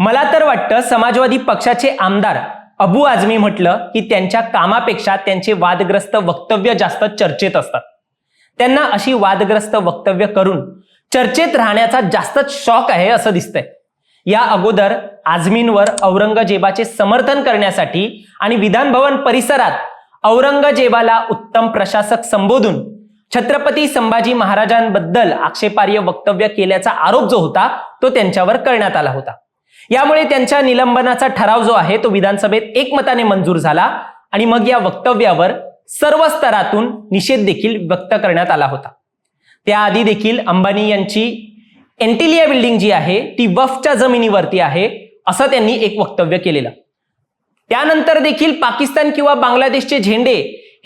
मला तर वाटतं समाजवादी पक्षाचे आमदार अबू आझमी म्हटलं की त्यांच्या कामापेक्षा त्यांचे वादग्रस्त वक्तव्य जास्त चर्चेत असतात. त्यांना अशी वादग्रस्त वक्तव्य करून चर्चेत राहण्याचा जास्तच शॉक आहे असं दिसतंय. या अगोदर आझमींवर औरंगजेबाचे समर्थन करण्यासाठी आणि विधानभवन परिसरात औरंगजेबाला उत्तम प्रशासक संबोधून छत्रपती संभाजी महाराजांबद्दल आक्षेपार्ह वक्तव्य केल्याचा आरोप जो होता तो त्यांच्यावर करण्यात आला होता. यामुळे त्यांच्या निलंबनाचा ठराव जो आहे तो विधानसभेत एकमताने मंजूर झाला आणि मग या वक्तव्यावर सर्व स्तरातून निषेध देखील व्यक्त करण्यात आला होता. त्याआधी देखील अंबानी यांची एंटिलिया बिल्डिंग जी आहे ती वफच्या जमिनीवरती आहे असं त्यांनी एक वक्तव्य केलेलं. त्यानंतर देखील पाकिस्तान किंवा बांगलादेशचे झेंडे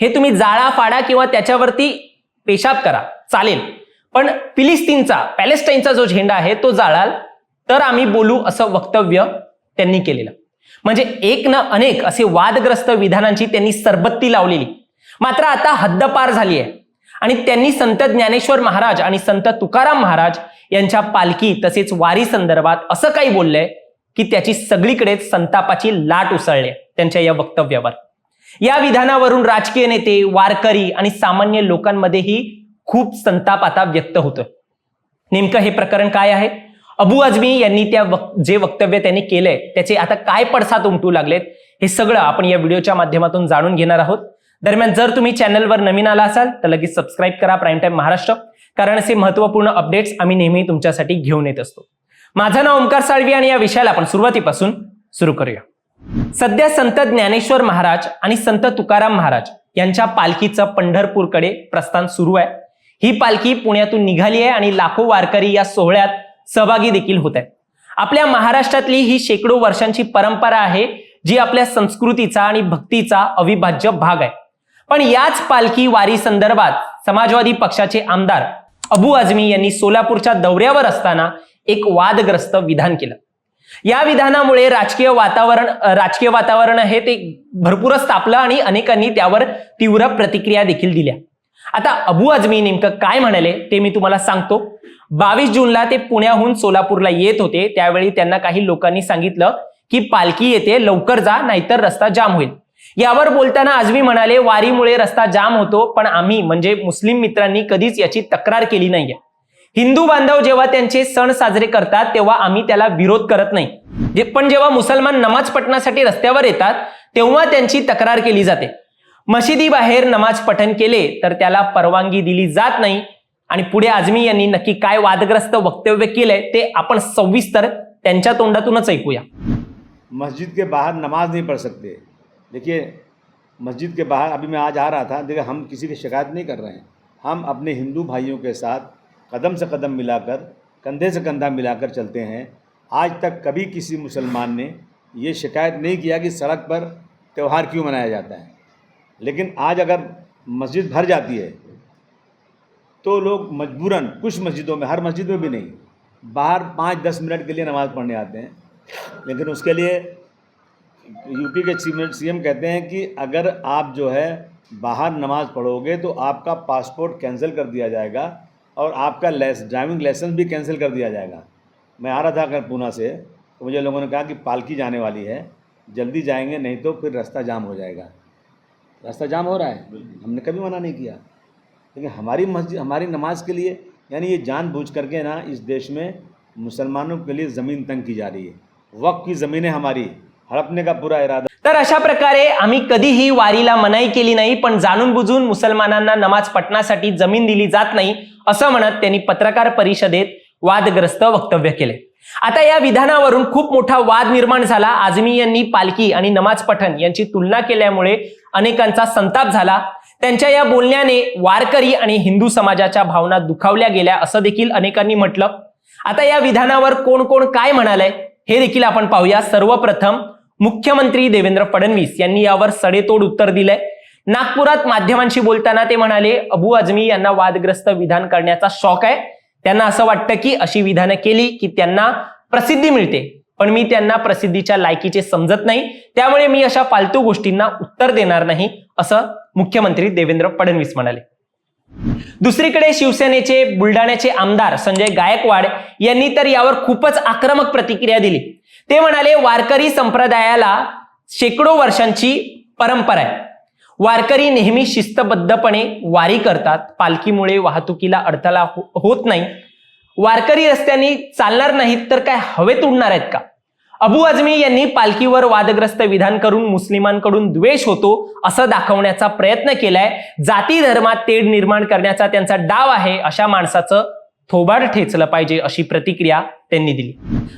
हे तुम्ही जाळा फाडा किंवा त्याच्यावरती पेशाब करा चालेल. पण फिलिस्तीनचा पॅलेस्टाईनचा जो झेंडा आहे तो जाळाल तर आम्ही बोलू असं वक्तव्य त्यांनी केलेलं. म्हणजे एक ना अनेक असे वादग्रस्त विधानांची त्यांनी सरबत्ती लावलेली. मात्र आता हद्दपार झाली आहे. आणि त्यांनी संत ज्ञानेश्वर महाराज आणि संत तुकाराम महाराज यांच्या पालखी तसेच वारी संदर्भात असं काही बोललंय की त्याची सगळीकडेच संतापाची लाट उसळली आहे त्यांच्या या वक्तव्यावर. या विधानावरून राजकीय नेते वारकरी आणि सामान्य लोकांमध्येही खूप संताप आता व्यक्त होतोय. नेमकं हे प्रकरण काय आहे? अबू आझमी यांनी त्या वक- जे वक्तव्य त्यांनी केलंय त्याचे आता काय पडसाद उमटू लागलेत हे सगळं आपण या व्हिडिओच्या माध्यमातून जाणून घेणार आहोत. दरम्यान जर तुम्ही चॅनलवर नवीन आला असाल तर लगेच सबस्क्राईब करा प्राईम टाईम महाराष्ट्र कारण असे महत्त्वपूर्ण अपडेट्स आम्ही नेहमी तुमच्यासाठी घेऊन येत असतो. माझं नाव ओंकार साळवी आणि या विषयाला आपण सुरुवातीपासून सुरू करूया. सध्या संत ज्ञानेश्वर महाराज आणि संत तुकाराम महाराज यांच्या पालखीचं पंढरपूरकडे प्रस्थान सुरू आहे. ही पालखी पुण्यातून निघाली आहे आणि लाखो वारकरी या सोहळ्यात सहभागी देखील होत आहेत. आपल्या महाराष्ट्रातली ही शेकडो वर्षांची परंपरा आहे जी आपल्या संस्कृतीचा आणि भक्तीचा अविभाज्य भाग आहे. पण याच पालखी वारी संदर्भात समाजवादी पक्षाचे आमदार अबू आझमी यांनी सोलापूरच्या दौऱ्यावर असताना एक वादग्रस्त विधान केलं. या विधानामुळे राजकीय वातावरण राजकीय वातावरण आहे ते भरपूरच तापलं आणि अनेकांनी त्यावर तीव्र प्रतिक्रिया देखील दिल्या. आता अबू आजमी नेमकं काय म्हणाले ते मी तुम्हाला सांगतो. बावीस जूनला ते पुण्याहून सोलापूरला येत होते. त्यावेळी त्यांना काही लोकांनी सांगितलं की पालखी येते लवकर जा नाहीतर रस्ता जाम होईल. यावर बोलताना आजमी म्हणाले वारीमुळे रस्ता जाम होतो पण आम्ही म्हणजे मुस्लिम मित्रांनी कधीच याची तक्रार केली नाहीये. हिंदू बांधव जेव्हा त्यांचे सण साजरे करतात तेव्हा आम्ही त्याला विरोध करत नाही. पण जेव्हा मुसलमान नमाज पटण्यासाठी रस्त्यावर येतात तेव्हा त्यांची तक्रार केली जाते. मशिदीबाहेर नमाज पठण केले तर त्याला परवानगी दिली जात नाही. आणि पुढे आझमी यांनी नक्की काय वादग्रस्त वक्तव्य केलंय ते आपण सविस्तर त्यांच्या तोंडातूनच ऐकूया. मस्जिद के बाहर नमाज नहीं पढ़ सकते. देखिए मस्जिद के बाहर अभी मैं आज आ रहा था देखिए हम किसी की शिकायत नहीं कर रहे हैं। हम अपने हिंदू भाइयों के साथ कदम से कदम मिलाकर कंधे से कंधा मिलाकर चलते हैं। आज तक कभी किसी मुसलमान ने ये शिकायत नहीं किया कि सड़क पर त्यौहार क्यों मनाया जाता है। लेकिन आज अगर मस्जिद भर जाती है तो लोग मजबूरन, कुछ मस्जिदों में, हर मस्जिद में भी नहीं, बाहर पाँच दस मिनट के लिए नमाज़ पढ़ने आते हैं। लेकिन उसके लिए यूपी के चीफ सीएम कहते हैं कि अगर आप जो है बाहर नमाज़ पढ़ोगे तो आपका पासपोर्ट कैंसिल कर दिया जाएगा और आपका लेस, ड्राइविंग लाइसेंस भी कैंसिल कर दिया जाएगा। मैं आ रहा था अगर पूना से तो मुझे लोगों ने कहा कि पालकी जाने वाली है, जल्दी जाएँगे, नहीं तो फिर रास्ता जाम हो जाएगा। रास्ता जाम हो रहा है। हमने कभी मना नहीं किया। लेकिन हमारी मस्जिद हमारी नमाज के लिए यानी ये जानबूझ करके ना इस देश में मुसलमानों के लिए ज़मीन तंग की जा रही है। वक्त की ज़मीनें हमारी हड़पने का पूरा इरादा। तर अशा प्रकारे आम्ही कधीही वारीला मनाई केली नाही पण जाणून बुजून मुसलमानांना नमाज पठणासाठी जमीन दिली जात नाही असं म्हणत त्यांनी पत्रकार परिषदेत वादग्रस्त वक्तव्य केले. आता या विधानावरून खूप मोठा वाद निर्माण झाला. आझमी यांनी पालखी आणि नमाज पठण यांची तुलना केल्यामुळे अनेकांचा संताप झाला. त्यांच्या या बोलण्याने वारकरी आणि हिंदू समाजाच्या भावना दुखावल्या गेल्या असं देखील अनेकांनी म्हटलं. आता या विधानावर कोण कोण काय म्हणालंय हे देखील आपण पाहूया. सर्वप्रथम मुख्यमंत्री देवेंद्र फडणवीस यांनी यावर सडेतोड उत्तर दिलंय. नागपुरात माध्यमांशी बोलताना ते म्हणाले अबू आझमी यांना वादग्रस्त विधान करण्याचा शौक आहे. त्यांना असं वाटतं की अशी विधानं केली की त्यांना प्रसिद्धी मिळते. पण मी त्यांना प्रसिद्धीच्या लायकीचे समजत नाही. त्यामुळे मी अशा फालतू गोष्टींना उत्तर देणार नाही असं मुख्यमंत्री देवेंद्र फडणवीस म्हणाले. दुसरीकडे शिवसेनेचे बुलढाण्याचे आमदार संजय गायकवाड यांनी तर यावर खूपच आक्रमक प्रतिक्रिया दिली. ते म्हणाले वारकरी संप्रदायाला शेकडो वर्षांची परंपरा आहे. वारकरी नेहमी शिस्तबद्धपणे वारी करतात. पालखीमुळे वाहतुकीला अडथळा हो- होत नाही. वारकरी रस्त्यांनी चालणार नाहीत तर काय हवेत उडणार आहेत का? अबू आझमी यांनी पालखीवर वादग्रस्त विधान करून मुस्लिमांकडून द्वेष होतो असं दाखवण्याचा प्रयत्न केलाय. जाती धर्मात तेढ निर्माण करण्याचा त्यांचा डाव आहे अशा माणसाचं थोबाड ठेचलं पाहिजे अशी प्रतिक्रिया त्यांनी दिली.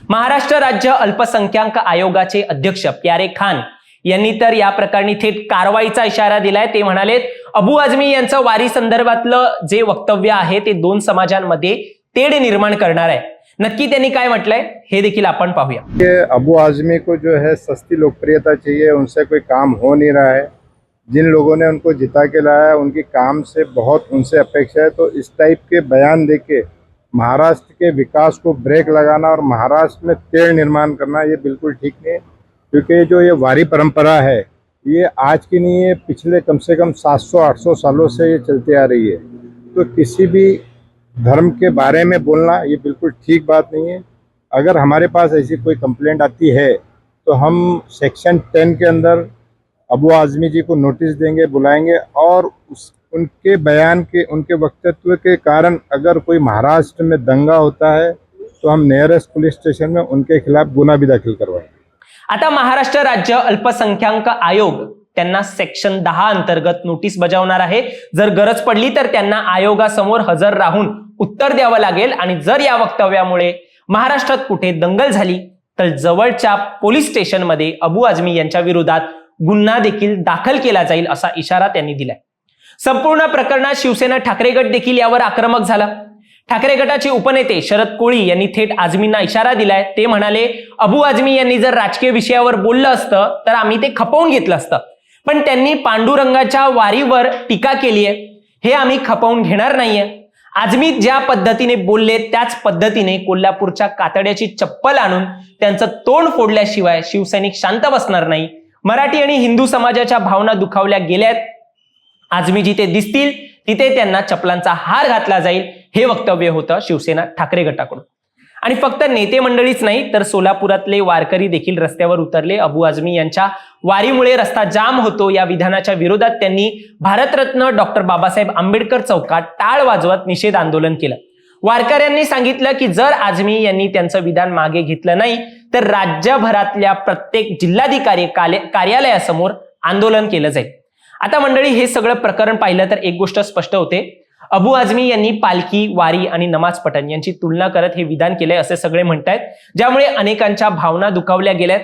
महाराष्ट्र राज्य अल्पसंख्याक आयोगाचे अध्यक्ष प्यारे खान यांनी तर या प्रकरणी थेट कारवाईचा इशारा दिलाय. ते म्हणाले अबू आझमी यांचं वारी संदर्भातलं जे वक्तव्य आहे ते दोन समाजांमध्ये तेढ निर्माण करणार आहे. नक्की त्यांनी काय म्हटलंय हे देखील आपण पाहूया. अबू आजमी को जो है सस्ती लोकप्रियता चाहिए उनसे कोई काम हो नहीं रहा है। जिन लोगों ने उनको जिता के लाया है उनकी काम से बहुत उनसे अपेक्षा है। तो इस टाइप के बयान दे के महाराष्ट्र के विकास को ब्रेक लगाना और महाराष्ट्र में तेड़ निर्माण करना ये बिल्कुल ठीक नहीं है। क्योंकि जो ये वारी परंपरा है, ये आज की नहीं है पिछले कम से कम 700-800 सालों से ये चलती आ रही है। तो किसी भी धर्म के बारे में बोलना, ये बिल्कुल ठीक बात नहीं है। अगर हमारे पास ऐसी कोई कंप्लेंट आती है तो हम सेक्शन टेन के अंदर अबू आज़मी जी को नोटिस देंगे, बुलाएँगे और उस, उनके बयान के, उनके वक्तव्य के कारण अगर कोई महाराष्ट्र में दंगा होता है तो हम नियरेस्ट पुलिस स्टेशन में उनके खिलाफ गुना भी दाखिल करवाएँगे। आता महाराष्ट्र राज्य अल्पसंख्याक आयोग त्यांना सेक्शन दहा अंतर्गत नोटीस बजावणार आहे. जर गरज पडली तर त्यांना आयोगासमोर हजर राहून उत्तर द्यावं लागेल आणि जर या वक्तव्यामुळे महाराष्ट्रात कुठे दंगल झाली तर जवळच्या पोलीस स्टेशनमध्ये अबू आझमी यांच्या विरोधात गुन्हा देखील दाखल केला जाईल असा इशारा त्यांनी दिलाय. संपूर्ण प्रकरणात शिवसेना ठाकरे गट देखील यावर आक्रमक झाला. ठाकरे गटाचे उपनेते शरद कोळी यांनी थेट आझमींना इशारा दिलाय. ते म्हणाले अबू आझमी यांनी जर राजकीय विषयावर बोललं असतं तर आम्ही ते खपवून घेतलं असतं. पण त्यांनी पांडुरंगाच्या वारीवर टीका केली आहे. हे आम्ही खपवून घेणार नाहीये. आझमी ज्या पद्धतीने बोलले त्याच पद्धतीने कोल्हापूरच्या कातड्याची चप्पल आणून त्यांचं तोंड फोडल्याशिवाय शिवसैनिक शांत बसणार नाही. मराठी आणि हिंदू समाजाच्या भावना दुखावल्या गेल्यात. आझमी जिथे दिसतील तिथे त्यांना चपलांचा हार घातला जाईल. हे वक्तव्य होतं शिवसेना ठाकरे गटाकडून. आणि फक्त नेते मंडळीच नाही तर सोलापुरातले वारकरी देखील रस्त्यावर उतरले. अबू आझमी यांच्या वारीमुळे रस्ता जाम होतो. या विधानाच्या विरोधात त्यांनी भारतरत्न डॉक्टर बाबासाहेब आंबेडकर चौकात टाळ वाजवत निषेध आंदोलन केलं. वारकऱ्यांनी सांगितलं की जर आझमी यांनी त्यांचं विधान मागे घेतलं नाही तर राज्यभरातल्या प्रत्येक जिल्हाधिकारी कार्यालयासमोर आंदोलन केलं जाईल. आता मंडळी हे सगळं प्रकरण पाहिलं तर एक गोष्ट स्पष्ट होते. अबू आझमी यांनी पालखी वारी आणि नमाज पठण यांची तुलना करत हे विधान केलंय असे सगळे म्हणतायत. ज्यामुळे अनेकांच्या भावना दुखावल्या गेल्यात.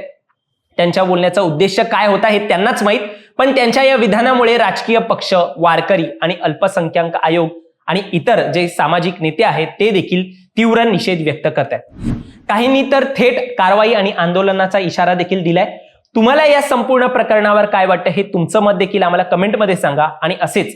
त्यांच्या बोलण्याचा उद्देश काय होता हे त्यांनाच माहीत पण त्यांच्या या विधानामुळे राजकीय पक्ष वारकरी आणि अल्पसंख्याक आयोग आणि इतर जे सामाजिक नेते आहेत ते देखील तीव्र निषेध व्यक्त करत आहेत काहींनी तर थेट कारवाई आणि आंदोलनाचा इशारा देखील दिलाय. तुम्हाला या संपूर्ण प्रकरणावर काय वाटतं हे तुमचं मत देखील आम्हाला कमेंटमध्ये सांगा आणि असेच